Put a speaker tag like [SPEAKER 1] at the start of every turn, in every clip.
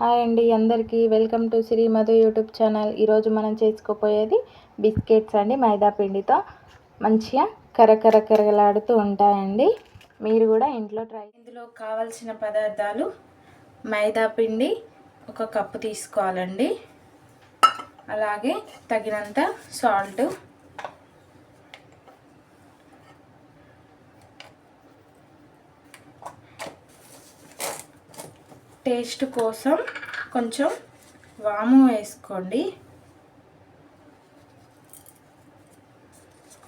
[SPEAKER 1] Hi అండి అందరికీ welcome to Sri Madhu YouTube channel. ఈరోజు మనం చేసుకోపోయేది బిస్కెట్స్ అండి మైదా పిండితో. మంచిగా కరకర కరగలాడుతూ ఉంటాయండి. మీరు కూడా ఇంట్లో ట్రై ఇందులో కావాల్సిన పదార్థాలు మైదా పిండి ఒక కప్పు తీసుకోవాలండి. అలాగే తగినంత సాల్ట్ టేస్ట్ కోసం కొంచెం వాము వేసుకోండి.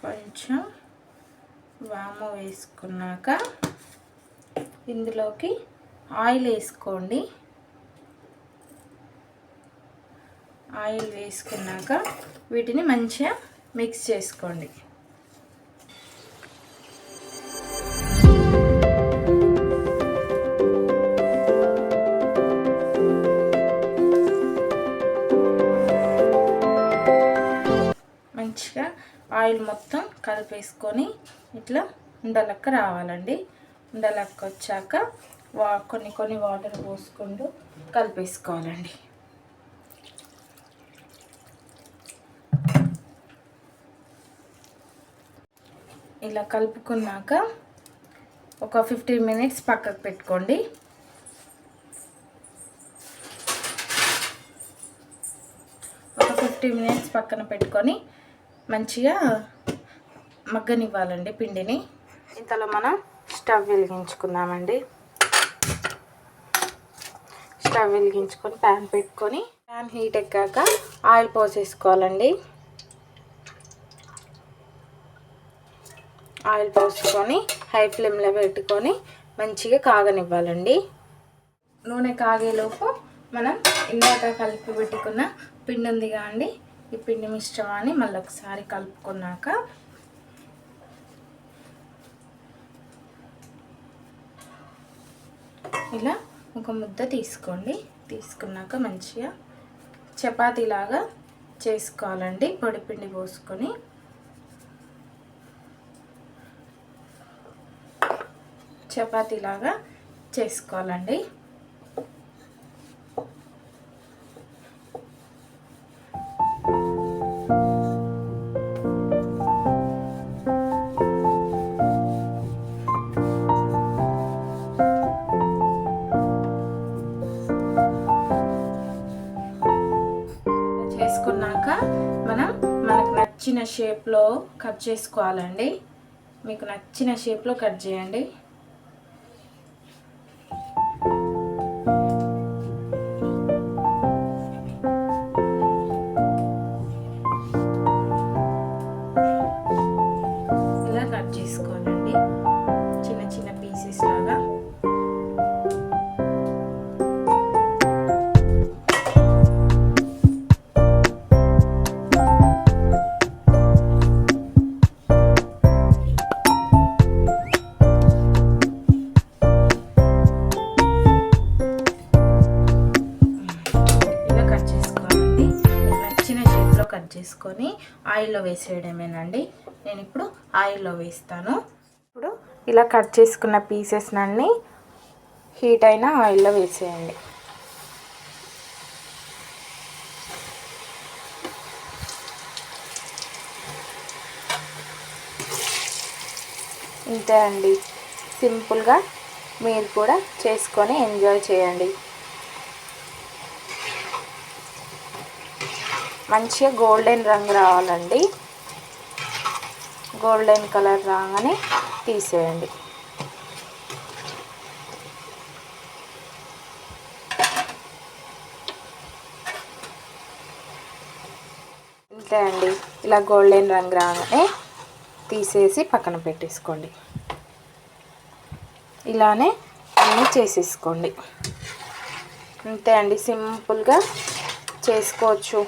[SPEAKER 1] కొంచెం వాము వేసుకున్నాక ఇందులోకి ఆయిల్ వేసుకోండి. ఆయిల్ వేసుకున్నాక వీటిని మంచిగా మిక్స్ చేసుకోండి. ఆయిల్ మొత్తం కలిపేసుకొని ఇట్లా ఉండలక్క రావాలండి. ఉండలక్క వచ్చాక వా కొన్ని కొన్ని వాటర్ పోసుకుంటూ కలిపేసుకోవాలండి. ఇలా కలుపుకున్నాక ఒక ఫిఫ్టీన్ మినిట్స్ పక్కకు పెట్టుకోండి. ఒక ఫిఫ్టీ మినిట్స్ పక్కన పెట్టుకొని మంచిగా మగ్గనివ్వాలండి పిండిని. ఇంతలో మనం స్టవ్ వెలిగించుకుందామండి. స్టవ్ వెలిగించుకొని ప్యాన్ పెట్టుకొని ప్యాన్ హీట్ ఎక్కాక ఆయిల్ పోసేసుకోవాలండి. ఆయిల్ పోసుకొని హై ఫ్లేమ్లో పెట్టుకొని మంచిగా కాగనివ్వాలండి. నూనె కాగేలోపు మనం ఇందాక కలిపి పెట్టుకున్న పిండి ఉంది అండి ఈ పిండి మిశ్రమాన్ని మళ్ళీ ఒకసారి కలుపుకున్నాక ఇలా ఒక ముద్ద తీసుకోండి. తీసుకున్నాక మంచిగా చపాతీలాగా చేసుకోవాలండి. పొడిపిండి పోసుకొని. చపాతీలాగా చేసుకోవాలండి. నచ్చిన షేప్లో కట్ చేసుకోవాలండి. మీకు నచ్చిన షేప్లో కట్ చేయండి. ఇలా కట్ చేసుకొని ఆయిల్లో వేసేయడమేనండి. నేను ఇప్పుడు ఆయిల్లో వేస్తాను. ఇప్పుడు ఇలా కట్ చేసుకున్న పీసెస్ హీట్ అయిన ఆయిల్లో వేసేయండి. ఇంతే అండి. సింపుల్గా మీరు కూడా చేసుకొని ఎంజాయ్ చేయండి. మంచిగా గోల్డెన్ రంగు రావాలండి. గోల్డెన్ కలర్ రాగానే తీసేయండి. అంతే అండి. ఇలా గోల్డెన్ రంగు రాగానే తీసేసి పక్కన పెట్టేసుకోండి. ఇలానే అన్నీ చేసేసుకోండి. అంతే అండి. సింపుల్గా చేసుకోవచ్చు.